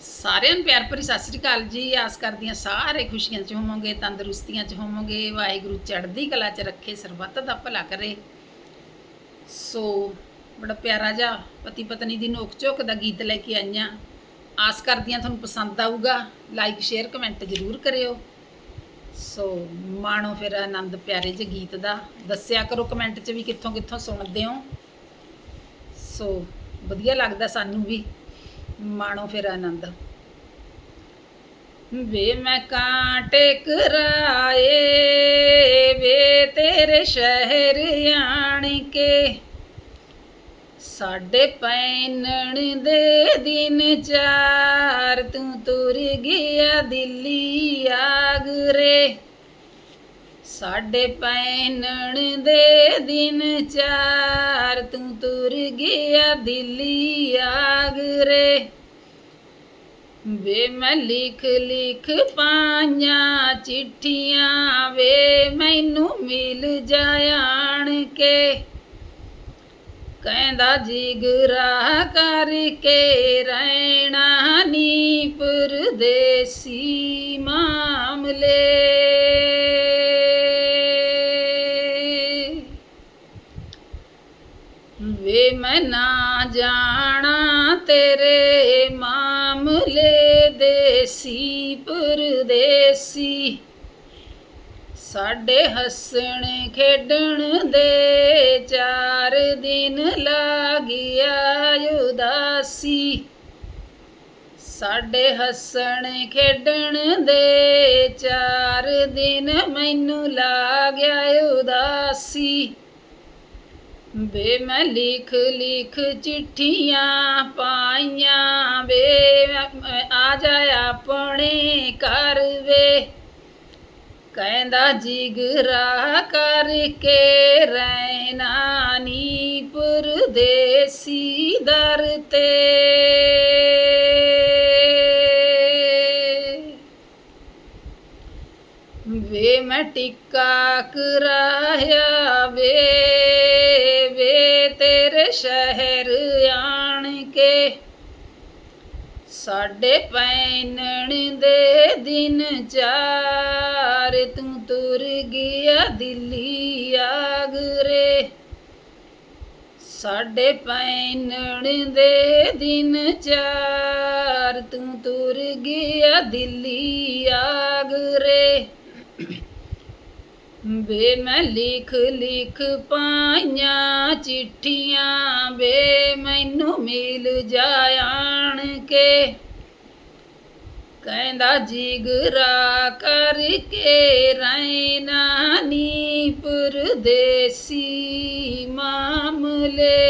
ਸਾਰਿਆਂ ਨੂੰ ਪਿਆਰ ਭਰੀ ਸਤਿ ਸ੍ਰੀ ਅਕਾਲ ਜੀ। ਆਸ ਕਰਦੀ ਹਾਂ ਸਾਰੇ ਖੁਸ਼ੀਆਂ 'ਚ ਹੋਵੋਗੇ, ਤੰਦਰੁਸਤੀਆਂ 'ਚ ਹੋਵੋਗੇ, ਵਾਹਿਗੁਰੂ ਚੜ੍ਹਦੀ ਕਲਾ 'ਚ ਰੱਖੇ, ਸਰਬੱਤ ਦਾ ਭਲਾ ਕਰੇ। ਸੋ ਬੜਾ ਪਿਆਰਾ ਜਿਹਾ ਪਤੀ ਪਤਨੀ ਦੀ ਨੋਕ ਝੋਕ ਦਾ ਗੀਤ ਲੈ ਕੇ ਆਈਆਂ ਆਸ ਕਰਦੀ ਹਾਂ ਤੁਹਾਨੂੰ ਪਸੰਦ ਆਊਗਾ। ਲਾਈਕ ਸ਼ੇਅਰ ਕਮੈਂਟ ਜ਼ਰੂਰ ਕਰਿਓ। ਸੋ ਮਾਣੋ ਫਿਰ ਆਨੰਦ ਪਿਆਰੇ ਜਿਹੇ ਗੀਤ ਦਾ। ਦੱਸਿਆ ਕਰੋ ਕਮੈਂਟ 'ਚ ਵੀ ਕਿੱਥੋਂ ਕਿੱਥੋਂ ਸੁਣਦੇ ਹੋ। ਸੋ ਵਧੀਆ ਲੱਗਦਾ ਸਾਨੂੰ ਵੀ। ਮਾਣੋ ਫਿਰ ਆਨੰਦ। ਵੇ ਮੈਂ ਕਾਂਟੇ ਕਰਾਏ, ਵੇ ਤੇਰੇ ਸ਼ਹਿਰ ਆਣ ਕੇ ਸਾਡੇ ਪੈਨਣ ਦੇ ਦਿਨ ਚਾਰ, ਤੂੰ ਤੁਰ ਗਿਆ ਦਿੱਲੀ ਆਗਰੇ। ਸਾਡੇ ਪੈਨਣ ਦੇ ਦਿਨ ਚਾਰ ਤੂੰ ਤੁਰ ਗਿਆ ਦਿੱਲੀ ਆਗਰੇ ਵੇ ਮੈਂ ਲਿਖ ਲਿਖ ਪਾਈਆਂ ਚਿੱਠੀਆਂ, ਵੇ ਮੈਨੂੰ ਮਿਲ ਜਾਣ ਕੇ ਕਹਿੰਦਾ ਜਿਗਰਾ ਕਰਕੇ ਰਹਿਣਾ ਨੀ ਪਰਦੇਸੀ ਮਾਮਲੇ। ਮੈਂ ਨਾ ਜਾਣਾ ਤੇਰੇ ਮਾਮਲੇ ਦੇਸੀ, ਪਰਦੇਸੀ। ਸਾਡੇ ਹੱਸਣ ਖੇਡਣ ਦੇ ਚਾਰ ਦਿਨ ਲਾਗਿਆ ਉਦਾਸੀ। ਸਾਡੇ ਹੱਸਣ ਖੇਡਣ ਦੇ ਚਾਰ ਦਿਨ ਮੈਨੂੰ ਲਾਗਿਆ ਉਦਾਸੀ। ਵੇ ਮੈਂ ਲਿਖ ਲਿਖ ਚਿੱਠੀਆਂ ਪਾਈਆਂ ਵੇ ਆ ਜਾ ਆਪਣੇ ਘਰ ਵੇ। ਕਹਿੰਦਾ, ਜਿਗਰਾ ਕਰਕੇ ਰਹਿਣਾ ਨੀ ਪਰਦੇਸੀ ਦਰ ਤੇ। ਵੇ ਮੈਂ ਟਿੱਕਾ ਕਰਾਇਆ ਵੇ। ਸਾਡੇ ਪੈਨਣ ਦੇ ਦਿਨ ਚਾਰ, ਤੂੰ ਤੁਰ ਗਿਆ ਦਿੱਲੀ ਆਗਰੇ ਸਾਡੇ ਪੈਨਣ ਦੇ ਦਿਨ ਚਾਰ, ਤੂੰ ਤੁਰ ਗਿਆ ਦਿੱਲੀ ਆਗਰੇ ਵੇ ਮੈਂ ਲਿਖ ਲਿਖ ਪਾਈਆਂ ਚਿੱਠੀਆਂ, ਵੇ ਮੈਨੂੰ ਮਿਲ ਜਾਣ ਕੇ। ਕਹਿੰਦਾ, ਜਿਗਰਾ ਕਰਕੇ ਰਹਿਣਾ ਨੀ ਪਰਦੇਸੀ ਮਾਮਲੇ।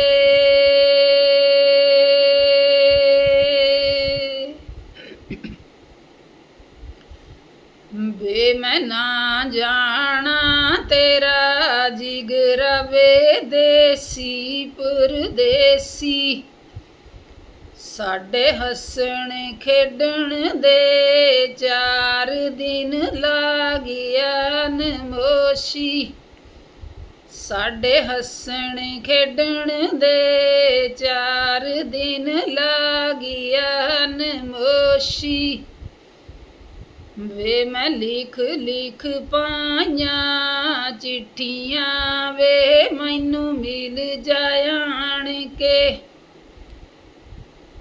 ਜਿਗਰ ਵੇ ਦੇਸੀ, ਪਰਦੇਸੀ। ਸਾਡੇ ਹੱਸਣ ਖੇਡਣ ਦੇ ਚਾਰ ਦਿਨ ਲਾ ਲਾਗਿਆ ਨਮੋਸ਼ੀ। ਸਾਡੇ ਹੱਸਣ ਖੇਡਣ ਦੇ ਚਾਰ ਦਿਨ ਲਾਗਿਆ ਨਮੋਸ਼ੀ। ਵੇ ਮੈਂ ਲਿਖ ਲਿਖ ਪਾਈਆਂ ਚਿੱਠੀਆਂ, ਵੇ ਮੈਨੂੰ ਮਿਲ ਜਾਣ ਕੇ।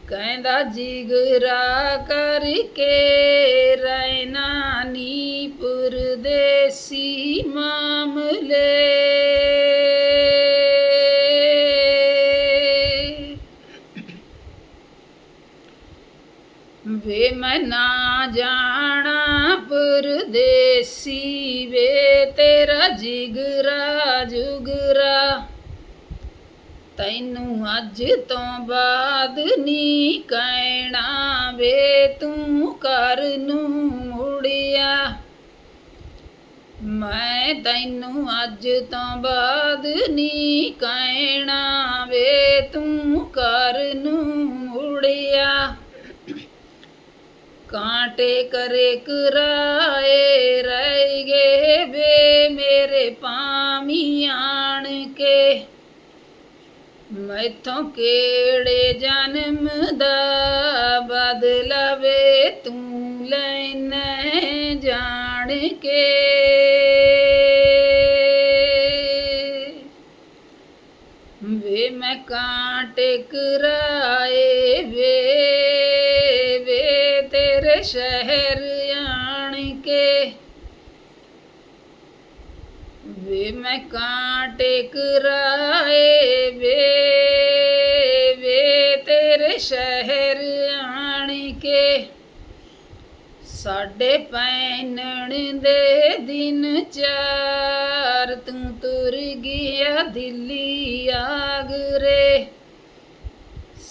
ਕਹਿੰਦਾ, ਜਿਗਰਾ ਕਰਕੇ ਰਹਿਣਾ ਨੀ ਪਰਦੇਸੀ ਮਾਮਲੇ। ਵੇ ਮੈਂ ਨਾ ਜਾਣਾ ਪਰਦੇਸੀ ਵੇ, ਤੇਰਾ ਜਿਗਰਾ ਜੁਗਰਾ ਤੈਨੂੰ ਅੱਜ ਤੋਂ ਬਾਅਦ ਨੀ ਕਹਿਣਾ ਵੇ, ਤੂੰ ਕਰ ਨੂੰ ਮੁੜਿਆ। ਮੈਂ ਤੈਨੂੰ ਅੱਜ ਤੋਂ ਬਾਅਦ ਨੀ ਕਹਿਣਾ ਕਾਂਟੇ ਕਰੇ ਕਰਾਏ ਰਹਿ ਗਏ ਵੇ ਮੇਰੇ ਪਾਮੀ ਆਣ ਕੇ ਮੈਥੋਂ ਕਿਹੜੇ ਜਨਮ ਦਾ ਯਾਦ ਵੇ ਤੂੰ ਲੈਨੇ ਜਾਣ ਕੇ ਵੇ ਮੈਂ ਕਾਂਟੇ ਕਰਾਏ ਵੇ ਸ਼ਹਿਰ ਆਣ ਕੇ। ਵੇ ਮੈਂ ਕਾਂਟੇ ਕਰਾਏ ਵੇ ਵੇ ਤੇਰੇ ਸ਼ਹਿਰ ਆਣ ਕੇ। ਸਾਡੇ ਪੈਨਣ ਦੇ ਦਿਨ ਚਾਰ ਤੂੰ ਤੁਰ ਗਿਆ ਦਿੱਲੀ ਆਗਰੇ।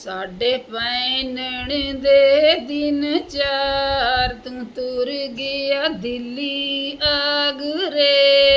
ਸਾਡੇ ਪੈਨਣ ਦੇ ਦਿਨ ਚਾਰ ਤੂੰ ਤੁਰ ਗਿਆ ਦਿੱਲੀ ਆਗਰੇ।